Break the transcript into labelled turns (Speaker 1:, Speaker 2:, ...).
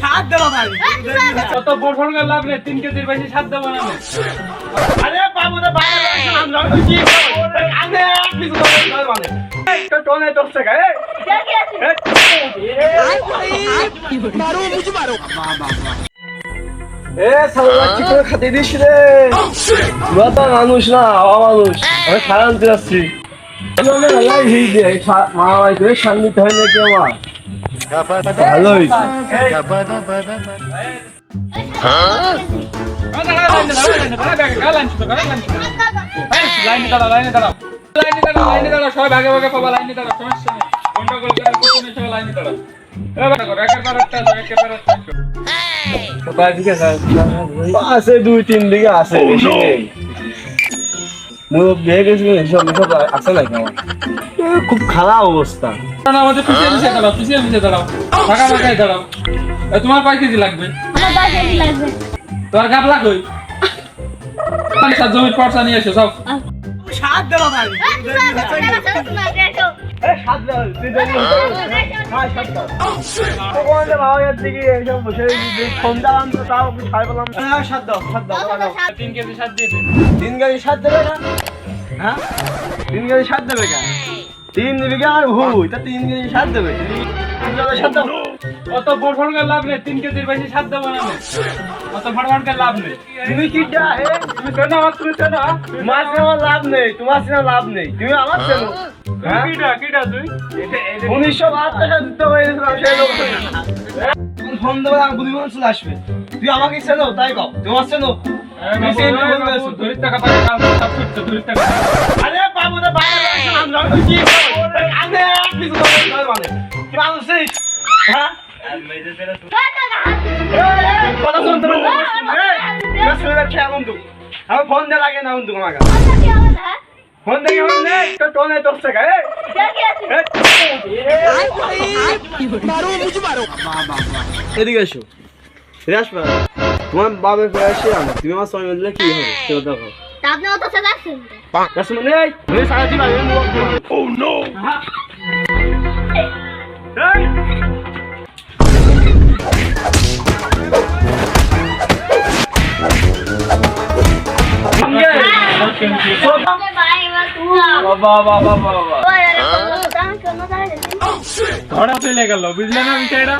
Speaker 1: সাত দেবো ভাই।
Speaker 2: কত বড় বড় লাভ নেই তিন কেজির বেশি সাত দেবো না।
Speaker 1: আরে বাবু তো টোনে দশ টাকা এ সালা কি করে খাতে দিস রে? মানুষ না আমি সারান্তে ভাই করে শান্তি হয় নাকি আমার? ভালোই।
Speaker 2: সবাই ভাগে ভাগে পাবা লাইনে সমস্যা নেই গন্ডগোল কিছু নেই সবাই লাইনে।
Speaker 1: আছে দুই তিন দিকে আছে নেই। হয়ে গেছি সব সব আছে নাকি? খুব খারাপ অবস্থা।
Speaker 2: আমাদের পিছিয়ে পিছিয়ে দাঁড়াও পিছিয়ে পিছিয়ে দাঁড়াও। ফাঁকা ফাঁকায় দাঁড়াও। তোমার কয় কেজি লাগবে?
Speaker 3: আমার দশ কেজি লাগবে?
Speaker 2: তোমার গাবলা কই? সাত জমির পয়সা নিয়ে এসো সব।
Speaker 1: সাত দেবো ভাই। দাও
Speaker 2: তিন কেজি সাত
Speaker 1: দেবে না হ্যাঁ? তিন গাড়ি সাত দেবে কেন? তিন বিঘা আর ভুই তা তিন গাড়ি সাত দেবে।
Speaker 2: অত করে লাভ নেই তিন কেজির বেশি সাত দেবো না অত করে লাভ নেই।
Speaker 1: তুমি কি
Speaker 2: তুমি কেন আমার তুমি কেন
Speaker 1: তোমার সিনেমা লাভ নেই তোমার সিনেমা লাভ নেই। তুমি আমার চেনো। হ্যাঁ? উনিশশো বাহাত্তর সালে যুদ্ধ ফোন দেবে আর গুলি চলে আসবে। তুই আমাকে চেনো তাই কও। তোমার চেনো। তুমি কথা শুনতে না? এই, এবার শুনে যাচ্ছে এখন তো আমার ফোন দিয়ে লাগে না তো আমাকে ফোন দেখে ফোন নেই তো টোনে দশ টাকা এদিকে এসো। ফিরে আসবে তোমার বাবার ফিরে আসে আমি তুমি আমার সঙ্গে মিললে কি হবে? সেটা দেখো।
Speaker 3: আপনি অত সাদা আসছেন
Speaker 1: রাসুন এই সারা দিন ও নো
Speaker 2: ধরা চলে গেল বুঝলে না বিষয়টা?